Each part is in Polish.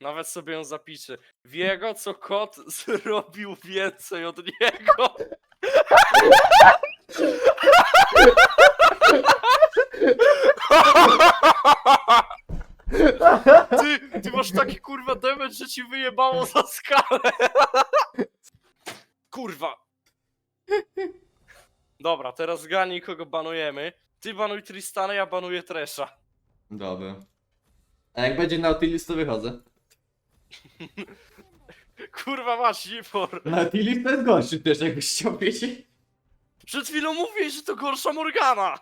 Nawet sobie ją zapiszę. Wiego, co kot zrobił więcej od niego. Ty, ty masz taki kurwa damage, że ci wyjebało za skalę. Kurwa. Dobra, teraz zganij kogo banujemy. Ty banuj Tristana, ja banuję Tresha. Dobra. A jak będzie Nautilus, to wychodzę. Kurwa masz, Nipor. Nautilus to jest gorszy też, jakbyś chciał wiedzieć. Przed chwilą mówiłeś, że to gorsza Morgana.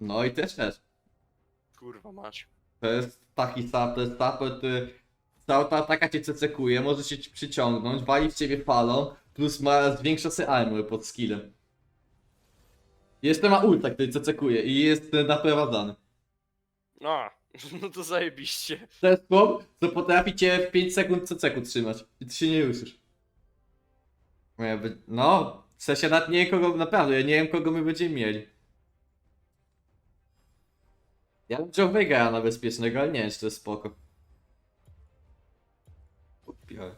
No i też też. Kurwa mać. To jest taki sap, to jest który cała ta ataka cię cecekuje, może się ci przyciągnąć, wali w ciebie falą, plus ma zwiększa sobie armor pod skillem. Jeszcze ma ulta, który cecekuje i jest e, naprowadzany. A, no to zajebiście. To jest chłop, co potrafi cię w 5 sekund ceceku trzymać i ty się nie ruszysz. No, jakby- No, w sensie nawet nie wiem kogo, naprawdę, ja nie wiem kogo my będziemy mieli. Ja bym chciał wygrać na bezpiecznego, ale nie wiem, czy to jest spoko. Biorę.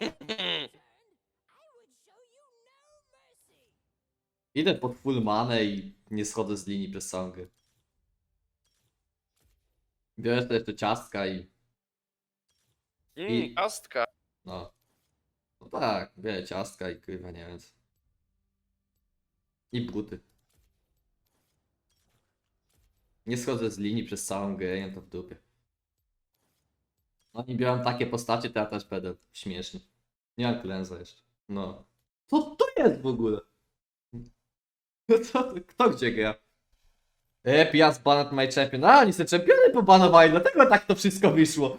Idę pod full manę i nie schodzę z linii przez całą grę. Biorę też jeszcze ciastka i I- Astka. no. No tak, biorę ciastka i kurwa nie wiem. co. I buty. Nie schodzę z linii przez całą grę, to w dupie. Oni biorą takie postacie, to ja też będę śmieszny. Nie mam klęza jeszcze. No. Co to jest w ogóle? Co, kto gdzie gra? Ep, ja zbanat my champion. A, oni se czempiony pobanowali, dlatego tak to wszystko wyszło.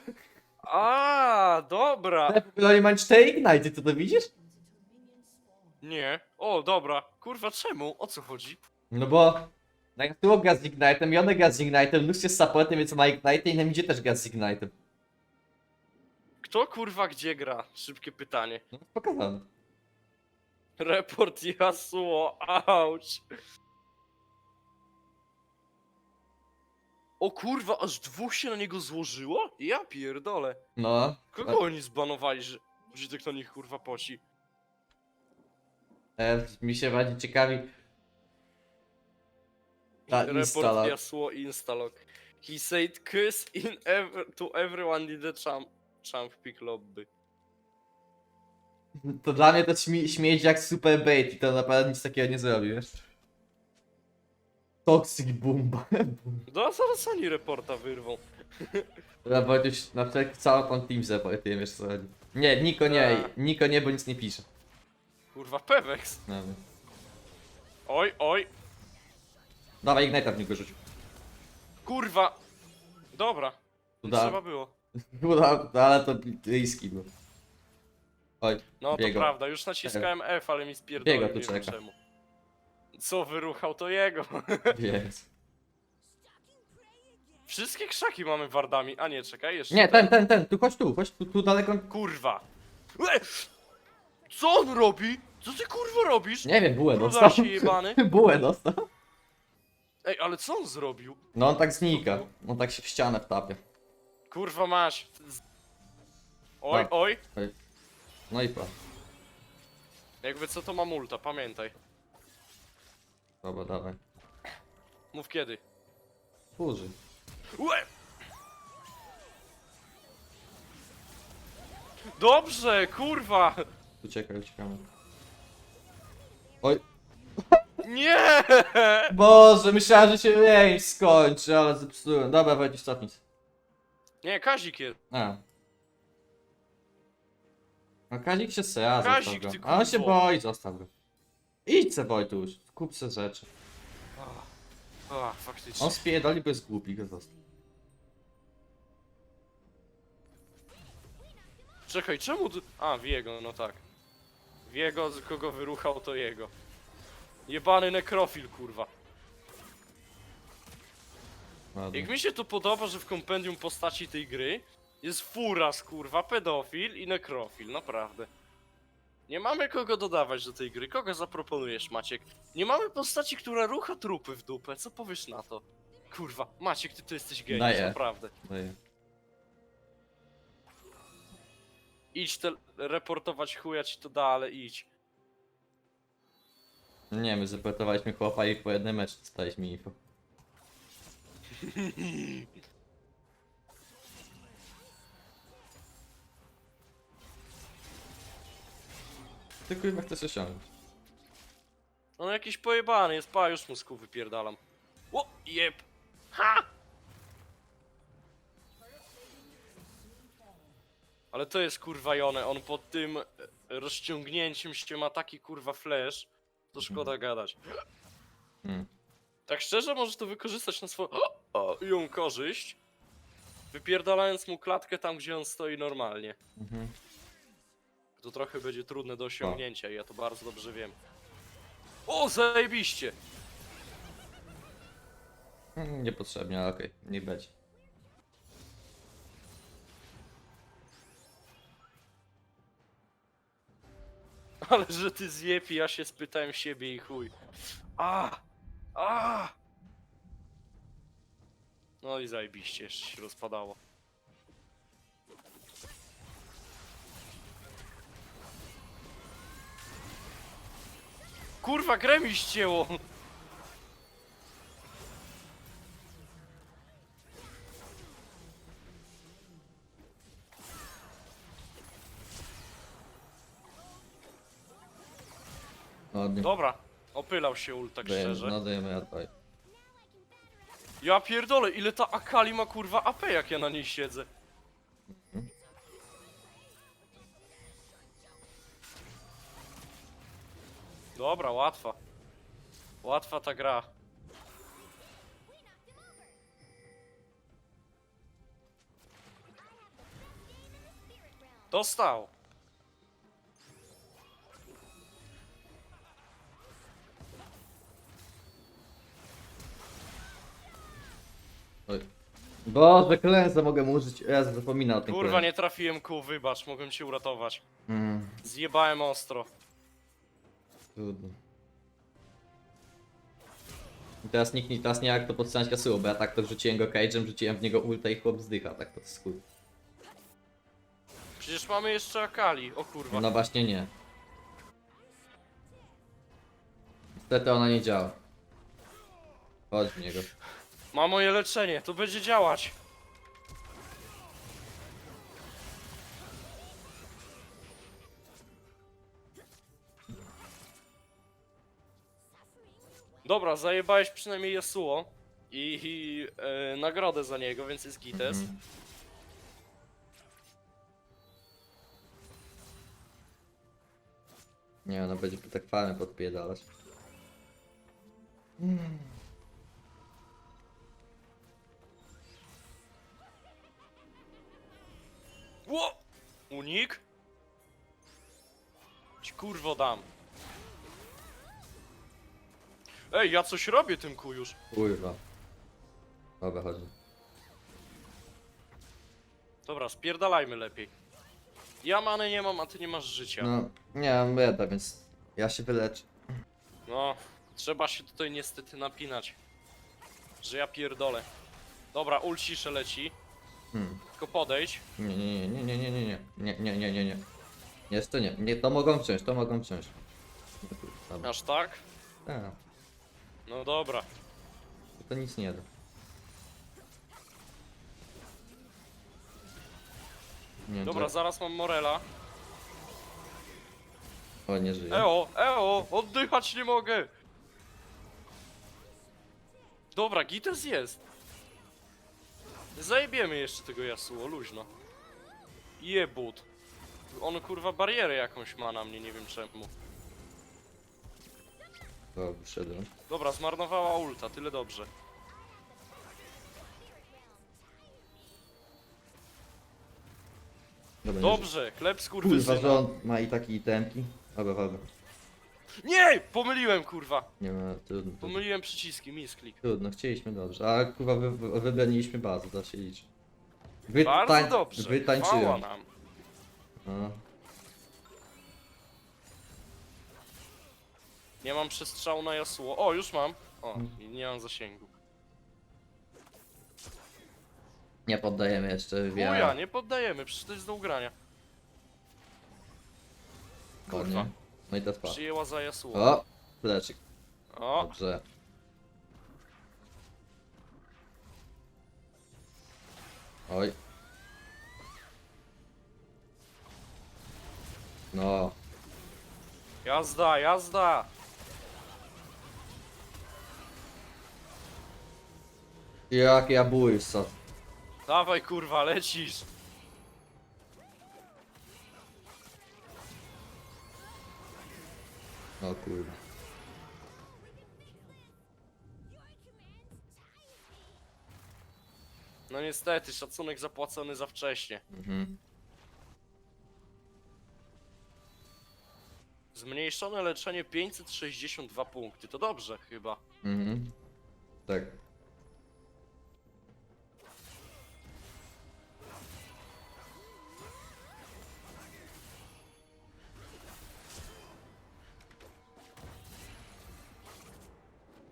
A, dobra. Ogóle oni mają 4 ignite, ty to widzisz? Nie. O, dobra. Kurwa, czemu? O co chodzi? No bo na Yasuo gra z Ignite'em, Jone gra z Ignite'em, Lux jest supportem, więc ma Ignite i na midzie też gra z Ignite'em. Kto kurwa gdzie gra? Szybkie pytanie. No, pokazane. Report Yasuo, auć. O kurwa, aż dwóch się na niego złożyło? Ja pierdolę. No. Kogo oni zbanowali, że, że tak na nich kurwa poci? E, mi się bardziej ciekawi. Ta Report instala. Yasuo instalog. He said kiss in ev to everyone in the champ, champ pick lobby. To dla mnie to śmie śmieć jak super bait i to naprawdę nic takiego nie zrobi, wiesz? Toxic Boomba. No a zaraz oni reporta wyrwą. Dobra, Wojtuś, na wszelki cały pan team zaportuje, wiesz co chodzi. Nie, Niko nie, Tak. Niko nie, bo nic nie pisze. Kurwa, Pewex. No, no. Oj, oj. Dawaj Ignite'a w niego rzuć. Kurwa. Dobra. Uda. Trzeba było. Uda, ale to riski było. Oj, No to prawda, już naciskałem F, ale mi spierdolił, Biego tu nie wiem czeka. czemu. Co wyruchał, to jego. jest. Wszystkie krzaki mamy wardami. A nie, czekaj, jeszcze. Nie, ten, ten, ten, tu chodź tu, chodź tu, tu daleko. Kurwa. E! Co on robi? Co ty kurwa robisz? Nie wiem, bułę dostał. Brudasie jebany. Bułę dostał. Ej, ale co on zrobił? No on tak znika. On tak się w ścianę wtapia. Kurwa masz. Z- Oj, Tak. oj. No i pa. Jakby co to ma multa, pamiętaj. Dobra, dawaj. Mów kiedy. Użyj. Łe! Dobrze, kurwa! Uciekaj, uciekamy. Oj. Nie! Boże, myślałem, że się range skończy, ale zepsułem. Dobra, cofnij. się. Nie, Kazik jest. A. No Kazik się sra, Kazik, zostaw ty. A on się kurwo. boi, zostaw go. Idź se Wojtuś, kup se rzeczy. A, faktycznie. On spierdoli, bo jest głupi, go zostaw. Czekaj, czemu tu... A, Wiego, no tak. Wiego, z kogo wyruchał, to jego. Jebany nekrofil, kurwa. Ładnie. Jak mi się to podoba, że w kompendium postaci tej gry jest furas, kurwa, pedofil i nekrofil, naprawdę. Nie mamy kogo dodawać do tej gry. Kogo zaproponujesz, Maciek? Nie mamy postaci, która rucha trupy w dupę. Co powiesz na to? Kurwa, Maciek, ty to jesteś geniusz, Daję. naprawdę. Daję. Idź te reportować chuja ci to da, ale idź. Nie, my zaportowaliśmy chłopa i po jednym meczu dostaliśmy info. Ty kurwa chcesz osiągnąć. On jakiś pojebany jest, pa, już kół wypierdalam. O, jeb! Ha! Ale to jest kurwa Jone, on pod tym e, rozciągnięciem się ma taki kurwa flash, to szkoda gadać. Hmm. Tak szczerze możesz to wykorzystać na swoją ją korzyść, wypierdalając mu klatkę tam, gdzie on stoi normalnie. Mhm. To trochę będzie trudne do osiągnięcia i ja to bardzo dobrze wiem. O, zajebiście! Mm, Niepotrzebnie, ale okej, nie będzie. Ale że ty zjepi, ja się spytałem siebie i chuj. A! A! No i zajebiście, jeszcze się rozpadało. Kurwa, grę mi ścięło! Ładnie. Dobra, opylał się ult tak Dajemy, szczerze. no dajemy. Ja pierdolę, ile ta Akali ma kurwa AP jak ja na niej siedzę. Dobra, łatwa. Łatwa ta gra. Dostał. Oj. Boże, klęsa mogę użyć. Ja zapominał o tym Kurwa, klęsie. nie trafiłem kół, wybacz, mogłem cię uratować. Mm, Zjebałem ostro. Trudno. I teraz nikt nie, teraz nie jak to podstać kasuło, bo ja tak to wrzuciłem go cage'em, rzuciłem w niego ulta i chłop zdycha, tak to chuj. Przecież mamy jeszcze Akali, o kurwa. No właśnie nie. Niestety ona nie działa. Chodź w niego. Ma moje leczenie, to będzie działać. Dobra, zajebałeś przynajmniej Yasuo i, i e, nagrodę za niego, więc jest gites. Mhm. Nie, ona będzie tak farmę podpiedalać. Ło! Unik? Ci kurwo dam. Ej, ja coś robię tym kujusz. Kurwa. Dobra, chodź. Dobra, spierdalajmy lepiej. Ja many nie mam, a ty nie masz życia. No, nie mam beda, więc ja się wyleczę. No, trzeba się tutaj niestety napinać. Że ja pierdolę. Dobra, ulcisze leci. Hmm. Tylko podejdź. Nie, nie, nie, nie, nie, nie, nie, nie, nie, nie, nie, nie. Jeszcze nie, nie, to mogą wciąż, to mogą. Dobra, Aż tak? tak, No dobra. to nic nie da. Nie, Dobra, to- zaraz mam Morela. O, nie żyje. Eo, eo, oddychać nie mogę. Dobra, Gites jest. Zajebiemy jeszcze tego Yasuo, luźno. Jebut. On kurwa barierę jakąś ma na mnie, nie wiem czemu. O, wyszedłem. Dobra, zmarnowała ulta, tyle dobrze. Dobra, nie Dobrze, klep. Kurwa, że skurwysyna. on ma i takie itemki. Dobra, dobra. Nie! Pomyliłem kurwa! Nie ma, trudno. trudno. Pomyliłem przyciski, misklik. Trudno, chcieliśmy dobrze, a kurwa wy, wy, wybraniliśmy bazę, to się liczy. Wy, Bardzo tań- dobrze, chwała Wytańczyłem. nam. No. Nie mam przestrzału na Yasuo. O, już mam. O, i nie mam zasięgu. Nie poddajemy jeszcze Chuja, wiara. nie poddajemy, przecież to jest do ugrania. Kurwa. No i teraz pa. Przyjęła za Yasuo. O! Fleczyk. O, Dobrze. Oj. No. jazda, jazda! Jak ja bójsa. Dawaj kurwa, lecisz! O kurwa. No niestety, szacunek zapłacony za wcześnie. Mhm. Zmniejszone leczenie 562 punkty, to dobrze chyba. Mhm. Tak.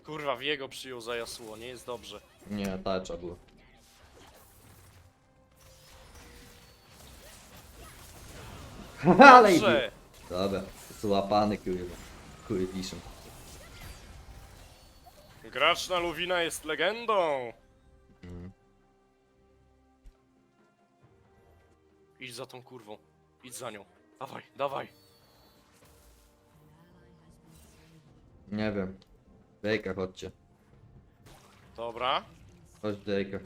Kurwa, Wiego przyjął za Yasuo, nie jest dobrze. Nie, tarcza była. Ale idzie. Dobrze! Dobra, złapany kurwa. Kurwiszem. Gracz na Luwina jest legendą! Mhm. Idź za tą kurwą. Idź za nią. Dawaj, dawaj. Nie wiem. Dejka, chodźcie. Dobra. Chodź Dejka.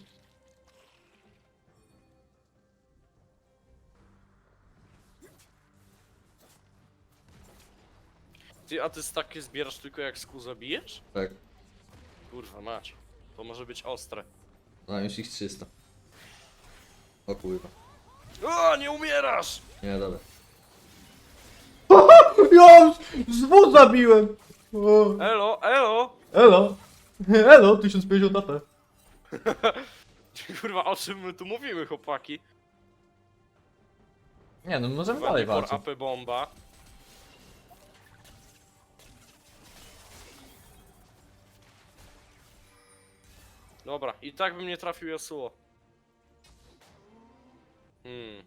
Ty, a ty takie zbierasz tylko jak sku zabijesz? Tak. Kurwa mać. To może być ostre. No już ich 300. O kurwa. O, nie umierasz! Nie, dobra. Ja już zwód zabiłem! O, Elo, elo! elo! Elo, 1050 AP. Kurwa, o czym my tu mówimy, chłopaki? Nie no, możemy dalej walczyć. AP bomba. Dobra, i tak bym nie trafił Yasuo. Hmm.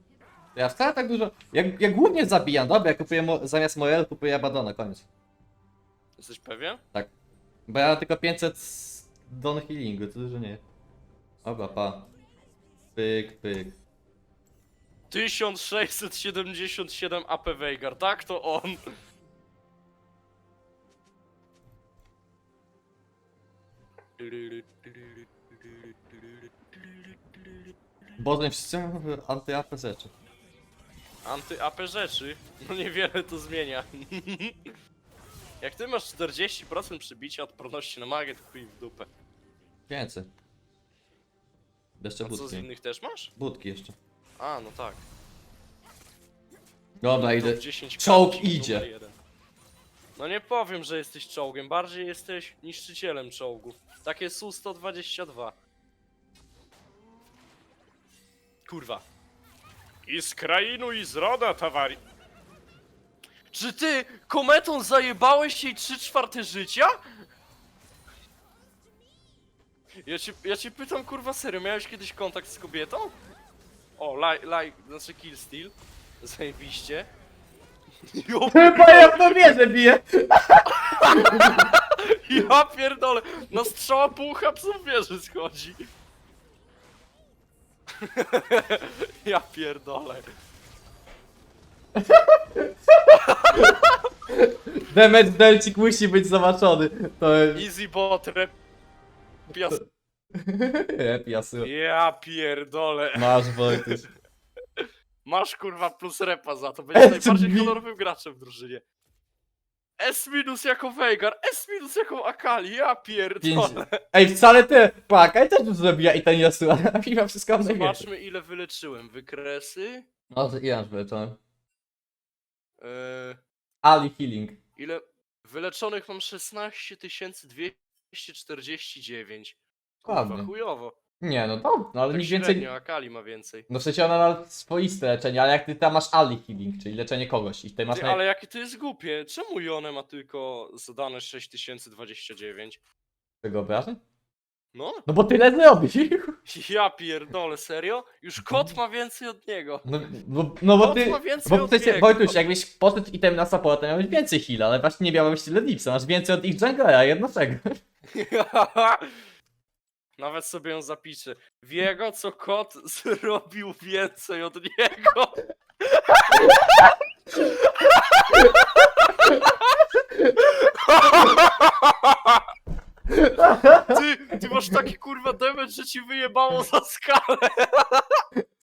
Ja wcale tak dużo... Ja, ja głównie zabijam, dobra, ja kupuję mo... zamiast Morel kupuję Abadona, koniec. Jesteś pewien? Bo ja mam tylko 500 z Don Healingu, to dużo nie. Oba, pa. Pyk, pyk. 1677 AP Veigar, tak to on. Boże, wszyscy anty-AP rzeczy. Anty-AP rzeczy, no niewiele to zmienia. Jak ty masz 40% przybicia odporności na magię, to chuj w dupę. Więcej. Jeszcze A co z budki. innych też masz? Budki jeszcze. A, no tak. Dobra, idę. Top 10 Czołg idzie. numer jeden. No nie powiem, że jesteś czołgiem, bardziej jesteś niszczycielem czołgów. Takie Su-122. Kurwa. I z krainu i z roda, tawari. Czy ty kometą zajebałeś jej 3 czwarte życia? Ja cię, ja cię pytam, kurwa, serio, miałeś kiedyś kontakt z kobietą? O, like, like, znaczy kill steal. Zajebiście. Jo, Chyba ja w to wierzę biję! ja pierdolę, na strzała pół hapsów wieży schodzi. ja pierdolę. Damage delcik musi być zobaczony. To jest... Easy bot, rep... Pias... Piasu. Ja pierdolę. Masz Wojtuś. Masz kurwa plus repa za to, będziesz Ej, najbardziej mi- honorowym graczem w drużynie. S minus jako Veigar, S minus jako Akali, ja pierdolę. Ej, wcale ty! Pakaj też dużo zabija i ten Yasuo, a mimo wszystko mam najwięcej. Zobaczmy ile wyleczyłem. Wykresy. No, to ile masz wyleczony? Yy, Ali Healing. Ile... Wyleczonych mam 16 249. Kurwa, Ładnie. chujowo. Nie, no to, no ale Tak nic więcej... średnio, Akali ma więcej. No w sensie ona ma swoiste leczenie, ale jak ty tam masz Ali Healing, czyli leczenie kogoś i ty masz... Ty, naj- ale jakie to jest głupie. Czemu Jone ma tylko zadane 6029? Tego obrażeń? No, No bo tyle zrobi. ja pierdolę, serio? Już kot ma więcej od niego. No, bo, no bo Kot ty... ma więcej Bo od przecież, niego. Wojtuś, jakbyś poszedł item na support, to miałeś więcej heal, ale właśnie nie miałeś tyle dipsa, masz więcej od ich junglera, jednosego. Nawet sobie ją zapiszę. Wiego, co kot zrobił więcej od niego. Ty, ty masz taki kurwa damage, że ci wyjebało za skalę.